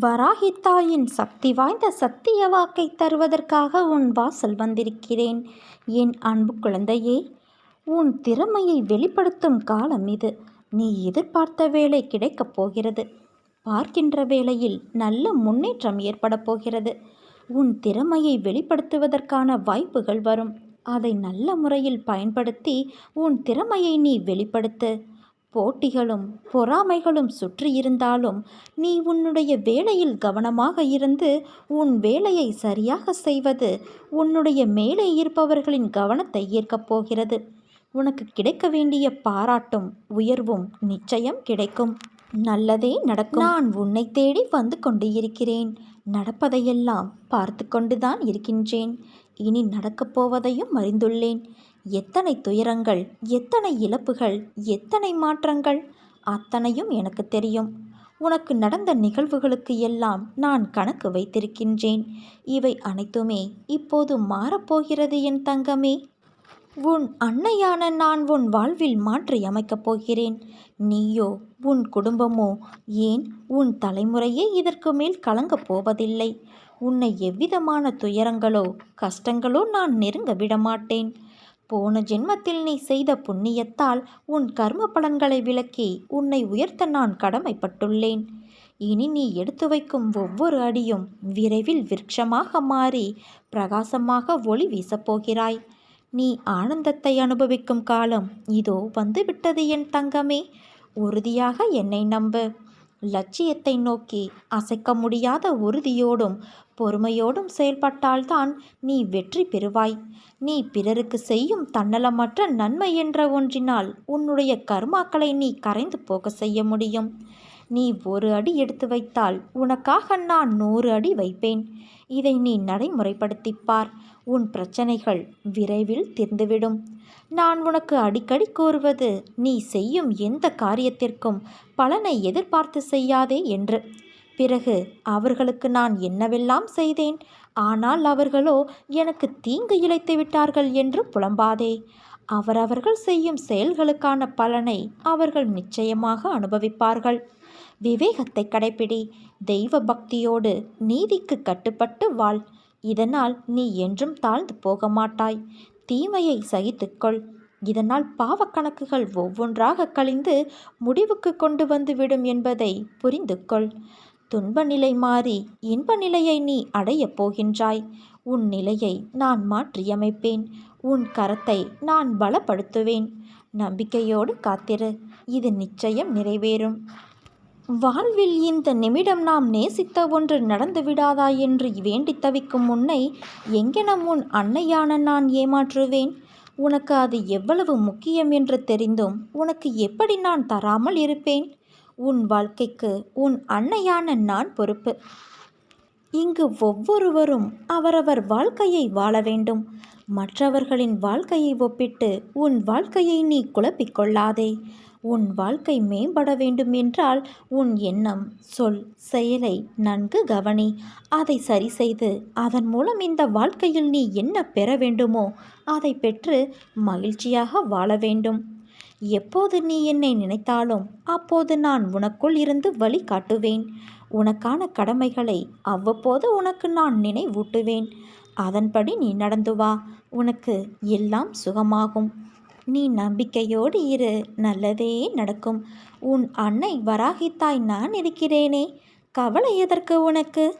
வராகித்தாயின் சக்தி வாய்ந்த சத்திய வாக்கை தருவதற்காக உன் வாசல் வந்திருக்கிறேன். என் அன்பு குழந்தையே உன் திறமையை வெளிப்படுத்தும் காலம் இது. நீ எதிர்பார்த்த வேலை கிடைக்கப் போகிறது. பார்க்கின்ற வேளையில் நல்ல முன்னேற்றம் ஏற்பட போகிறது. உன் திறமையை வெளிப்படுத்துவதற்கான வாய்ப்புகள் வரும். அதை நல்ல முறையில் பயன்படுத்தி உன் திறமையை நீ வெளிப்படுத்து. போட்டிகளும் பொறாமைகளும் சுற்றி இருந்தாலும் நீ உன்னுடைய வேலையில் கவனமாக இருந்து உன் வேலையை சரியாக செய்வது உன்னுடைய மேலே இருப்பவர்களின் கவனத்தை ஈர்க்கப் போகிறது. உனக்கு கிடைக்க வேண்டிய பாராட்டும் உயர்வும் நிச்சயம் கிடைக்கும். நல்லதே நடக்கும். நான் உன்னை தேடி வந்து கொண்டு இருக்கிறேன். நடப்பதையெல்லாம் பார்த்து கொண்டுதான் இருக்கின்றேன். இனி நடக்கப் போவதையும் அறிந்துள்ளேன். எத்தனை துயரங்கள் எத்தனை இழப்புகள் எத்தனை மாற்றங்கள்? அத்தனையும் எனக்கு தெரியும். உனக்கு நடந்த நிகழ்வுகளுக்கு எல்லாம் நான் கணக்கு வைத்திருக்கின்றேன். இவை அனைத்துமே இப்போது மாறப்போகிறது என் தங்கமே. உன் அன்னையான நான் உன் வாழ்வில் மாற்றி அமைக்கப் போகிறேன். நீயோ உன் குடும்பமோ ஏன் உன் தலைமுறையே இதற்கு மேல் கலங்கப் போவதில்லை? உன்னை எவ்விதமான துயரங்களோ கஷ்டங்களோ நான் நெருங்க விடமாட்டேன். போன ஜென்மத்தில் நீ செய்த புண்ணியத்தால் உன் கர்ம பலன்களை விளக்கி உன்னை உயர்த்த நான் கடமைப்பட்டுள்ளேன். இனி நீ எடுத்து வைக்கும் ஒவ்வொரு அடியும் விரைவில் விருட்சமாக மாறி பிரகாசமாக ஒளி வீசப்போகிறாய் நீ ஆனந்தத்தை அனுபவிக்கும் காலம் இதோ வந்துவிட்டது என் தங்கமே. உறுதியாக என்னை நம்பு. லட்சியத்தை நோக்கி அசைக்க முடியாத உறுதியோடும் பொறுமையோடும் செயல்பட்டால்தான் நீ வெற்றி பெறுவாய். நீ பிறருக்கு செய்யும் தன்னலமற்ற நன்மை என்ற ஒன்றினால் உன்னுடைய கர்மாக்களை நீ கரைந்து போக செய்ய முடியும். நீ ஒரு அடி எடுத்து வைத்தால் உனக்காக நான் நூறு அடி வைப்பேன். இதை நீ நடைமுறைப்படுத்திப்பார். உன் பிரச்சனைகள் விரைவில் தீர்ந்துவிடும். நான் உனக்கு அடிக்கடி கூறுவது நீ செய்யும் எந்த காரியத்திற்கும் பலனை எதிர்பார்த்து செய்யாதே என்று. பிறகு அவர்களுக்கு நான் என்னவெல்லாம் செய்தேன்? ஆனால் அவர்களோ எனக்கு தீங்கு இழைத்து விட்டார்கள் என்று புலம்பாதே. அவரவர்கள் செய்யும் செயல்களுக்கான பலனை அவர்கள் நிச்சயமாக அனுபவிப்பார்கள். விவேகத்தை கடைப்பிடி. தெய்வ பக்தியோடு நீதிக்கு கட்டுப்பட்டு வாழ். இதனால் நீ என்றும் தாழ்ந்து போக மாட்டாய் தீமையை சகித்துக்கொள். இதனால் பாவக்கணக்குகள் ஒவ்வொன்றாக கழிந்து முடிவுக்கு கொண்டு வந்துவிடும் என்பதை புரிந்து கொள் துன்ப நிலை மாறி இன்ப நிலையை நீ அடையப் போகின்றாய். உன் நிலையை நான் மாற்றியமைப்பேன். உன் கரத்தை நான் பலப்படுத்துவேன். நம்பிக்கையோடு காத்திரு. இது நிச்சயம் நிறைவேறும். வாழ்வில் இந்த நிமிடம் நாம் நேசித்த ஒன்று நடந்து விடாதா என்று வேண்டி தவிக்கும் முன்னை எங்கென உன் அன்னையான நான் ஏமாற்றுவேன்? உனக்கு அது எவ்வளவு முக்கியம் என்று தெரிந்தும் உனக்கு எப்படி நான் தராமல் இருப்பேன்? உன் வாழ்க்கைக்கு உன் அன்னையான நான் பொறுப்பு. இங்கு ஒவ்வொருவரும் அவரவர் வாழ்க்கையை வாழ வேண்டும். மற்றவர்களின் வாழ்க்கையை ஒப்பிட்டு உன் வாழ்க்கையை நீ குழப்பிக்கொள்ளாதே உன் வாழ்க்கை மேம்பட வேண்டும் என்றால் உன் எண்ணம் சொல் செயலை நன்கு கவனி. அதை சரி செய்து அதன் மூலம் இந்த வாழ்க்கையில் நீ என்ன பெற வேண்டுமோ அதை பெற்று மகிழ்ச்சியாக வாழ வேண்டும். எப்போது நீ என்னை நினைத்தாலும் அப்போது நான் உனக்குள் இருந்து வழி காட்டுவேன். உனக்கான கடமைகளை அவ்வப்போது உனக்கு நான் நினைவூட்டுவேன். அதன்படி நீ நடந்து வா. உனக்கு எல்லாம் சுகமாகும். நீ நம்பிக்கையோடு இரு நல்லதே நடக்கும். உன் அன்னை வராகித்தாய் நான் இருக்கிறேனே. கவலை எதற்கு உனக்கு?